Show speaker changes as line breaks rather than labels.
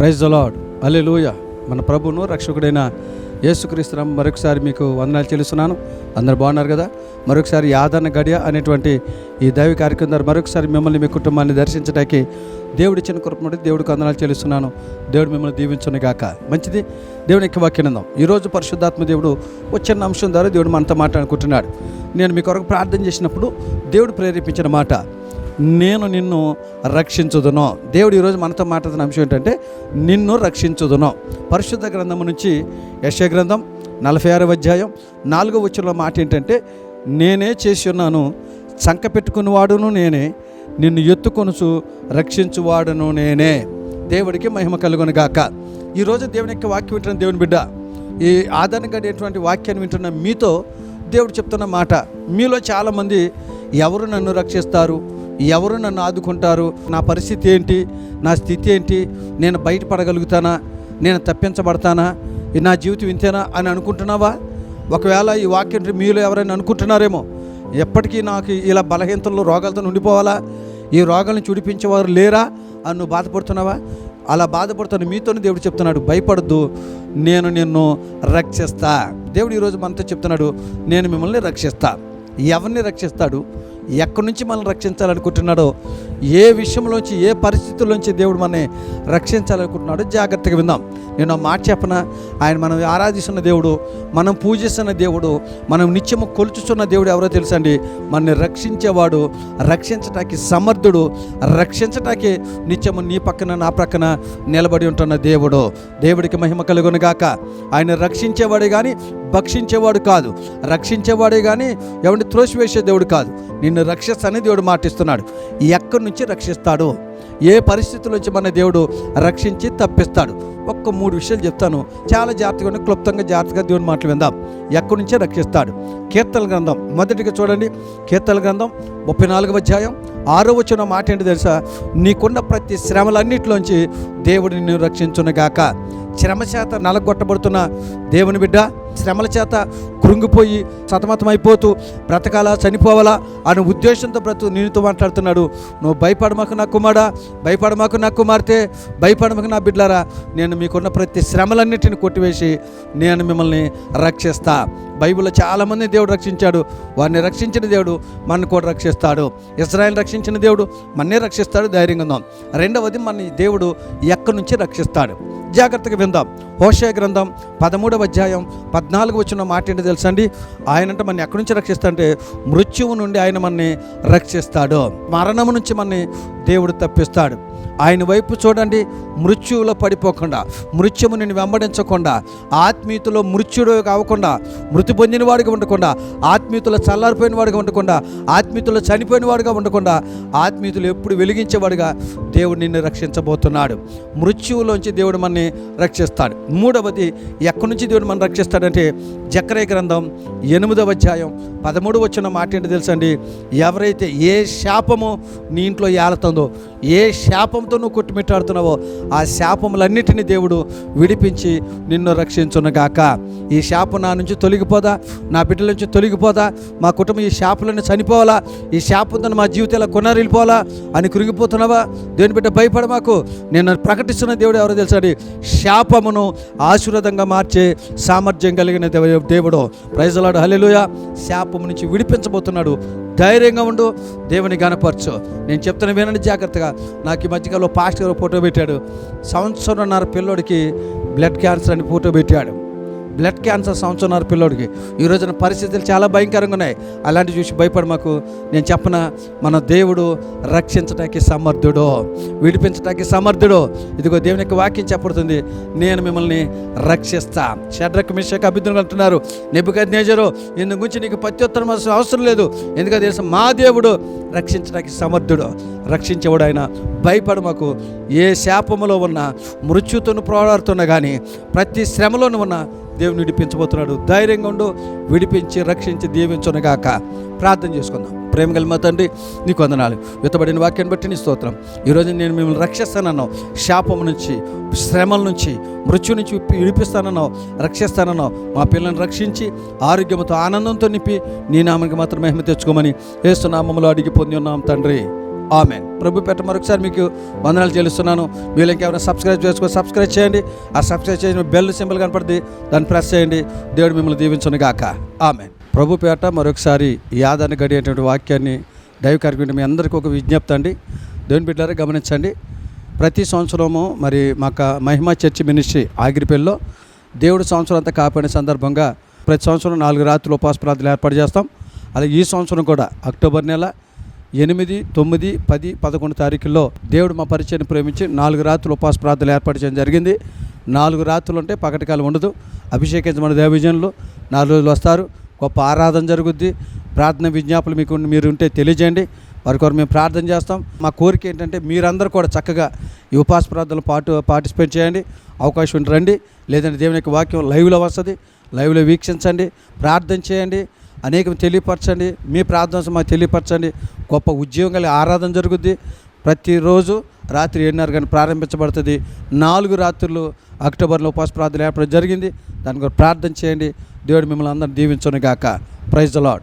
Praise lord అలే లూయ మన ప్రభును రక్షకుడైన యేసుక్రీస్తునాం మరొకసారి మీకు వందనాలు చెల్లిస్తున్నాను. అందరు బాగున్నారు కదా? మరొకసారి యాదన గడియ అనేటువంటి ఈ దైవ కార్యక్రమం ద్వారా మరొకసారి మిమ్మల్ని మీ కుటుంబాన్ని దర్శించడానికి దేవుడి ఇచ్చిన కృపనుడి దేవుడికి వందనాలు చెల్లిస్తున్నాను. దేవుడు మిమ్మల్ని దీవించును గాక. మంచిది? దేవుని యొక్క వాక్యనందం ఈరోజు పరిశుద్ధాత్మ దేవుడు వచ్చిన అంశం ద్వారా దేవుడు మనతో మాట్లాడుకుంటున్నాడు. నేను మీ కొరకు ప్రార్థన చేసినప్పుడు దేవుడు ప్రేరేపించిన మాట నేను నిన్ను రక్షించుదును. దేవుడు ఈరోజు మనతో మాట్లాడుతున్న అంశం ఏంటంటే నిన్ను రక్షించుదును. పరిశుద్ధ గ్రంథం నుంచి యశ గ్రంథం నలభై ఆరవ అధ్యాయం నాలుగో వచ్చిన మాట ఏంటంటే నేనే చేసి ఉన్నాను చంక పెట్టుకునేవాడును నేనే నిన్ను ఎత్తుకొనుచు రక్షించువాడును నేనే. దేవుడికి మహిమ కలుగును గాక. ఈరోజు దేవుని యొక్క వాక్యం వింటున్న దేవుని బిడ్డ ఈ ఆదరణగడేటువంటి వాక్యాన్ని వింటున్న మీతో దేవుడు చెప్తున్న మాట. మీలో చాలామంది ఎవరు నన్ను రక్షిస్తారు? ఎవరు నన్ను ఆదుకుంటారు? నా పరిస్థితి ఏంటి? నా స్థితి ఏంటి? నేను బయటపడగలుగుతానా? నేను తప్పించబడతానా? నా జీవితం ఇంతేనా అని అనుకుంటున్నావా? ఒకవేళ ఈ వాక్యం మీలో ఎవరైనా అనుకుంటున్నారేమో ఎప్పటికీ నాకు ఇలా బలహీనతల్లో రోగాలతో ఉండిపోవాలా? ఈ రోగాలను చూడిపించేవారు లేరా? అని నువ్వు బాధపడుతున్నావా? అలా బాధపడుతున్న మీతోనే దేవుడు చెప్తున్నాడు భయపడద్దు నేను నిన్ను రక్షిస్తా. దేవుడు ఈరోజు మనతో చెప్తున్నాడు నేను మిమ్మల్ని రక్షిస్తా. ఎవరిని రక్షిస్తాడు? ఎక్కడి నుంచి మనల్ని రక్షించాలనుకుంటున్నాడో ఏ విషయంలోంచి ఏ పరిస్థితుల్లోంచి దేవుడు మనని రక్షించాలనుకుంటున్నాడో జాగ్రత్తగా విందాం. నేను ఆ మాట చెప్పన? ఆయన మనం ఆరాధిస్తున్న దేవుడు మనం పూజిస్తున్న దేవుడు మనం నిత్యము కొలుచుచున్న దేవుడు ఎవరో తెలుసండి మనల్ని రక్షించేవాడు రక్షించటానికి సమర్థుడు రక్షించటానికి నిత్యము నీ పక్కన నా ప్రక్కన నిలబడి ఉంటున్న దేవుడు. దేవుడికి మహిమ కలుగును గాక. ఆయన రక్షించేవాడే కానీ భక్షించేవాడు కాదు. రక్షించేవాడే కానీ ఎవరిని త్రోసివేసే దేవుడు కాదు. నిన్ను రక్షిస్తానని దేవుడు మాటిస్తున్నాడు. ఎక్కడి నుంచి రక్షిస్తాడు ఏ పరిస్థితుల నుంచి మన దేవుడు రక్షించి తప్పిస్తాడు. ఒక్క మూడు విషయాలు చెప్తాను. చాలా జాగ్రత్తగా క్లుప్తంగా జాగ్రత్తగా దేవుని మాటలు విందాం. ఎక్కడి నుంచే రక్షిస్తాడు? కీర్తన గ్రంథం. మొదటిగా చూడండి. కీర్తన గ్రంథం ముప్పై నాలుగవ అధ్యాయం. ఆరో వచ్చిన మాట ఏంటి తెలుసా? నీకున్న ప్రతి శ్రమలన్నింటిలోంచి దేవుడు నిన్ను రక్షించునుగాక. శ్రమ చేత నలగొట్టబడుతున్న దేవుని బిడ్డ శ్రమల చేత కృంగిపోయి సతమతమైపోతూ బ్రతకాలా చనిపోవాలా అనే ఉద్దేశంతో బ్రతు నేనుతో మాట్లాడుతున్నాడు. నువ్వు భయపడమాకు నా కుమారా భయపడమాకు నా కుమార్తె భయపడమాకు నా బిడ్డలారా నేను మీకున్న ప్రతి శ్రమలన్నిటిని కొట్టివేసి నేను మిమ్మల్ని రక్షిస్తా. బైబిల్లో చాలామంది దేవుడు రక్షించాడు. వారిని రక్షించిన దేవుడు మనని కూడా రక్షిస్తాడు. ఇజ్రాయెల్ రక్షించిన దేవుడు మన్నే రక్షిస్తాడు. ధైర్యంగా ఉందాం. రెండవది మన దేవుడు ఎక్కడి నుంచి రక్షిస్తాడు? జాగ్రత్తగా విందాం. హోషయ గ్రంథం పదమూడవ అధ్యాయం పద్నాలుగు వచ్చిన మాట ఏంటి తెలుసండి? ఆయన అంటే మన ఎక్కడి నుంచి రక్షిస్తాడంటే మృత్యువు నుండి ఆయన మనని రక్షిస్తాడు. మరణము నుంచి మనని దేవుడు తప్పిస్తాడు. ఆయన వైపు చూడండి మృత్యువులో పడిపోకుండా మృత్యుము నిన్ను వెంబడించకుండా ఆత్మీయతలో మృత్యుడు కావకుండా మృతి పొందిన వాడిగా ఉండకుండా ఆత్మీయతలో చల్లారిపోయిన వాడిగా ఉండకుండా ఆత్మీయతలో చనిపోయిన వాడిగా ఉండకుండా ఆత్మీయతలు ఎప్పుడు వెలిగించేవాడిగా దేవుడు నిన్ను రక్షించబోతున్నాడు. మృత్యువులోంచి దేవుడు మనని రక్షిస్తాడు. మూడవది ఎక్కడి నుంచి దేవుడు మనం రక్షిస్తాడంటే జక్రయ గ్రంథం ఎనిమిదవ అధ్యాయం పదమూడు వచ్చిన మాట ఏంటి తెలుసండి? ఎవరైతే ఏ శాపము నీ ఇంట్లో ఏలుతుందో ఏ శాపంతో నువ్వు కొట్టుమిట్టాడుతున్నావో ఆ శాపములన్నిటినీ దేవుడు విడిపించి నిన్ను రక్షించునుగాక. ఈ శాపం నా నుంచి తొలగిపోదా? నా బిడ్డల నుంచి తొలగిపోదా? మా కుటుంబం ఈ శాపలను చనిపోవాలా? ఈ శాపంతో మా జీవితాల కొనరిల్లిపోవాలా? అని కృంగిపోతున్నావా దేని బిడ్డ భయపడ మాకు. నేను ప్రకటిస్తున్న దేవుడు ఎవరో తెలుసండి? శాపమును ఆశీర్వాదంగా మార్చే సామర్థ్యం కలిగిన దేవుడు దేవుడు ప్రైజలాడు హలెలుయ శాపము నుంచి విడిపించబోతున్నాడు. ధైర్యంగా ఉండు. దేవుని గనపరచు నేను చెప్తున్న వినండి జాగ్రత్తగా. నాకు ఈ మధ్యకాలంలో పాస్టర్ ఫోటో పెట్టాడు. సంవత్సరంన్నర పిల్లోడికి బ్లడ్ క్యాన్సర్ అని ఫోటో పెట్టాడు. బ్లడ్ క్యాన్సర్ సంవత్సరంన్నర పిల్లోడికి. ఈ రోజున పరిస్థితులు చాలా భయంకరంగా ఉన్నాయి. అలాంటి చూసి భయపడి మాకు. నేను చెప్పన మన దేవుడు రక్షించటానికి సమర్థుడు విడిపించటానికి సమర్థుడు. ఇదిగో దేవుని యొక్క వాక్యం చెప్పబడుతుంది. నేను మిమ్మల్ని రక్షిస్తా. షడ్రక్ మిషక్ అభివృద్ధి అంటున్నారు. నెబ్బుకద్ నేజరు ఇందు గురించి నీకు ప్రత్యుత్తరం అవసరం లేదు. ఎందుకంటే తెలుసు మా దేవుడు రక్షించడానికి సమర్థుడు. రక్షించేవాడు ఆయన. భయపడు మాకు. ఏ శాపములో ఉన్న మృత్యుతోను పోరాడుతున్నా కానీ ప్రతి శ్రమలోనూ ఉన్న దేవుని విడిపించబోతున్నాడు. ధైర్యంగా ఉండు విడిపించి రక్షించి దీవించునగాక. ప్రార్థన చేసుకుందాం. ప్రేమ కలిమ మా తండ్రి నీకు వందనాలు. విత్తబడిన వాక్యాన్ని బట్టి నీ స్తోత్రం. ఈరోజు నేను మిమ్మల్ని రక్షిస్తానన్నావు. శాపం నుంచి శ్రమల నుంచి మృత్యు నుంచి విడిపిస్తానన్నావు. రక్షిస్తానన్నావు. మా పిల్లల్ని రక్షించి ఆరోగ్యంతో ఆనందంతో నింపి నీ నామానికి మాత్రం మహిమ తెచ్చుకోమని ఏస్తున్నామములో అడిగి పొంది ఉన్నాం తండ్రి. ఆమె ప్రభు పెట్ట మరొకసారి మీకు వందనాలు చెల్లిస్తున్నాను. మీరు ఇంకెవరైనా సబ్స్క్రైబ్ చేసుకో సబ్స్క్రైబ్ చేయండి. ఆ సబ్స్క్రైబ్ చేసిన బెల్ సింబల్ కనపడుతుంది. దాన్ని ప్రెస్ చేయండి. దేవుడు మిమ్మల్ని దీవించను గాక. ఆమె ప్రభు పేట మరొకసారి యాదాన్ని గడియేటువంటి వాక్యాన్ని దైవ కార్యక్రమం మీ అందరికీ ఒక విజ్ఞప్తి అండి. దేవుని బిడ్డారా గమనించండి. ప్రతి సంవత్సరము మరి మాకు మహిమా చర్చి మినిస్ట్రీ ఆగిరిపల్లిలో దేవుడు సంవత్సరం అంతా కాపాడిన సందర్భంగా ప్రతి సంవత్సరం నాలుగు రాత్రులు ఉపవాస ప్రార్థనలు ఏర్పాటు చేస్తాం. అలాగే ఈ సంవత్సరం కూడా అక్టోబర్ నెల ఎనిమిది తొమ్మిది పది పదకొండు తారీఖుల్లో దేవుడు మా పరిచయాన్ని ప్రేమించి నాలుగు రాత్రులు ఉపవాస ప్రార్థనలు ఏర్పాటు చేయడం జరిగింది. నాలుగు రాత్రులు ఉంటే పగటికాలం ఉండదు. అభిషేకించమని దేవజనులు నాలుగు రోజులు వస్తారు. గొప్ప ఆరాధన జరుగుద్ది. ప్రార్థన విజ్ఞాపనలు మీకు మీరు ఉంటే తెలియజేయండి. వారి కొరకు మేము ప్రార్థన చేస్తాం. మా కోరిక ఏంటంటే మీరందరూ కూడా చక్కగా ఈ ఉపాస ప్రార్థనలు పాటు పార్టిసిపేట్ చేయండి. అవకాశం ఉంటే రండి. లేదంటే దేవుని యొక్క వాక్యం లైవ్లో వస్తుంది. లైవ్లో వీక్షించండి. ప్రార్థన చేయండి. అనేకం తెలియపరచండి. మీ ప్రార్థన మాకు తెలియపరచండి. గొప్ప ఉద్యోగం కలిగి ఆరాధన జరుగుద్ది. ప్రతిరోజు రాత్రి ఏడున్నర గంట ప్రారంభించబడుతుంది. నాలుగు రాత్రులు అక్టోబర్లో ఉపవాస ప్రార్థన ఏర్పడడం జరిగింది. దాని కొరకు ప్రార్థన చేయండి. దేవుడు మిమ్మల్ని అందరిని దీవించును గాక ప్రైజ్ ద లాడ్